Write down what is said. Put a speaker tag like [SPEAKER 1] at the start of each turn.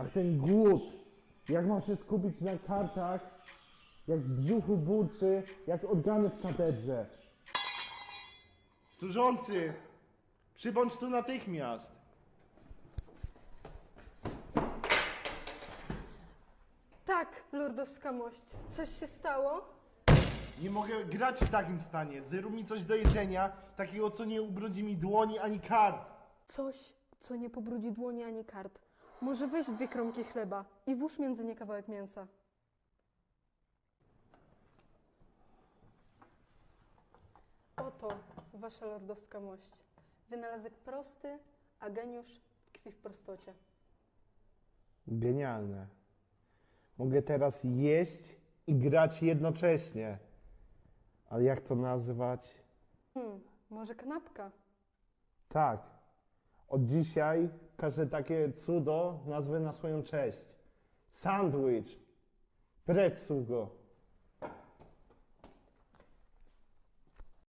[SPEAKER 1] Ach, ten głód. Jak mam się skupić na kartach, jak w brzuchu burczy, jak organy w katedrze.
[SPEAKER 2] Służący, przybądź tu natychmiast.
[SPEAKER 3] Tak, lordowska mość. Coś się stało?
[SPEAKER 2] Nie mogę grać w takim stanie. Zrób mi coś do jedzenia, takiego co nie ubrudzi mi dłoni ani kart.
[SPEAKER 3] Coś, co nie pobrudzi dłoni ani kart. Może weź dwie kromki chleba i włóż między nie kawałek mięsa. Oto wasza lordowska mość. Wynalazek prosty, a geniusz tkwi w prostocie.
[SPEAKER 1] Genialne. Mogę teraz jeść i grać jednocześnie. Ale jak to nazwać?
[SPEAKER 3] Hmm, może kanapka?
[SPEAKER 1] Tak. Od dzisiaj każde takie cudo nazwę na swoją cześć. Sandwich. Precz, sługo.